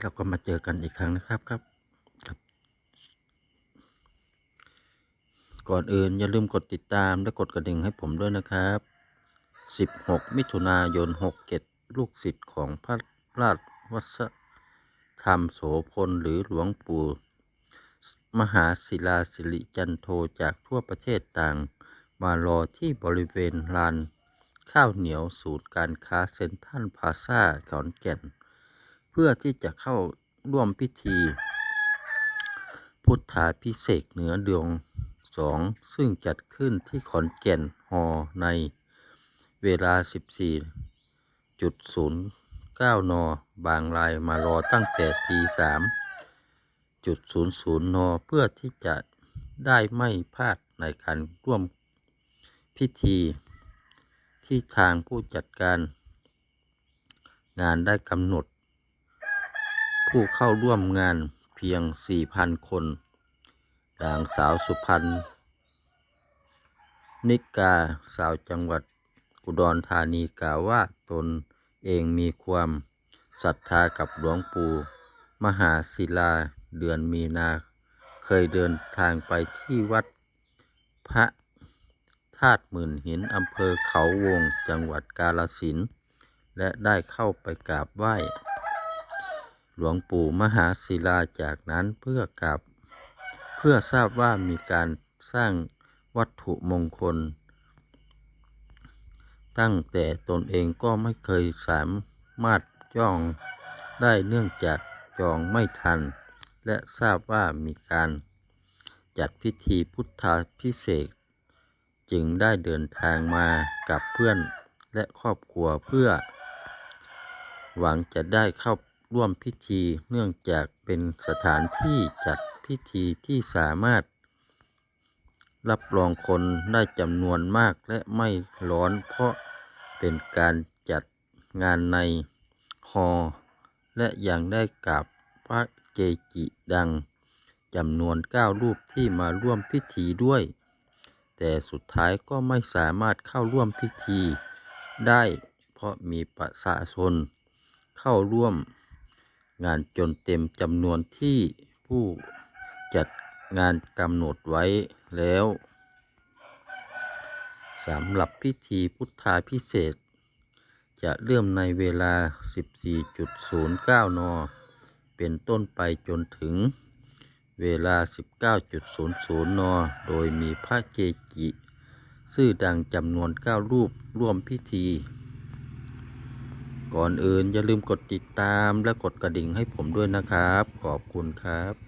เราก็มาเจอกันอีกครั้งนะครับครับครับ ก่อนอื่นอย่าลืมกดติดตามและกดกระดิ่งให้ผมด้วยนะครับ 16 มิถุนายน 67 ลูกศิษย์ของพระราชวัฒธรรมโสพลหรือหลวงปู่มหาศิลาสิริจันโทจากทั่วประเทศต่าง มารอที่บริเวณลานข้าวเหนียวศูนย์การค้าเซ็นทรัลพาซ่าขอนแก่น พื่อที่จะเข้าร่วมพิธี พุทธาพิเศษเหนือดวงสองซึ่งจัดขึ้นที่ขอนแก่นฮอในเวลา 14.09 น บางรายมารอตั้งแต่ตี3จุดศูนย์ศูนย์นเพื่อที่จะได้ไม่พลาดในการร่วมพิธี ที่ทางผู้จัดการ งานได้กำหนด ผู้เข้าร่วมงานเพียง 4,000 คนนางสาวสุพรรณนิกาสาวจังหวัดอุดรธานีกล่าวว่าตนเองมีความศรัทธากับหลวงปู่มหาศิลาเดือนมีนาเคยเดินทางไปที่วัดพระธาตุหมื่นหินอำเภอเขาวงจังหวัดกาลสินและได้เข้าไปกราบไหว้ หลวงปู่มหาศิลาจากนั้นเพื่อกราบเพื่อทราบว่ามีการสร้างวัตถุมงคล ตั้งแต่ตนเองก็ไม่เคยสามารถจองได้เนื่องจากจองไม่ทัน และทราบว่ามีการจัดพิธีพุทธาพิเศษจึงได้เดินทางมากับเพื่อนและครอบครัวเพื่อ หวังจะได้เข้า ร่วมพิธีเนื่องจากเป็นสถานที่จัดพิธีที่สามารถ รับรองคนได้จำนวนมากและไม่ร้อนเพราะเป็นการจัดงานในฮอและยังได้กราบพระเกจิดังจำนวนเก้ารูปที่มาร่วมพิธีด้วย แต่สุดท้ายก็ไม่สามารถเข้าร่วมพิธีได้ เพราะมีประชาชนเข้าร่วม งานจนเต็มจำนวนที่ผู้จัดงานกำหนดไว้แล้วสำหรับพิธีพุทธาพิเศษ จะเริ่มในเวลา 14.09 น เป็นต้นไปจนถึงเวลา 19.00 น โดยมีพระเกจิ ชื่อดังจำนวน 9 รูปร่วมพิธี ก่อนอื่นอย่าลืมกดติดตามและกดกระดิ่งให้ผมด้วยนะครับ ขอบคุณครับ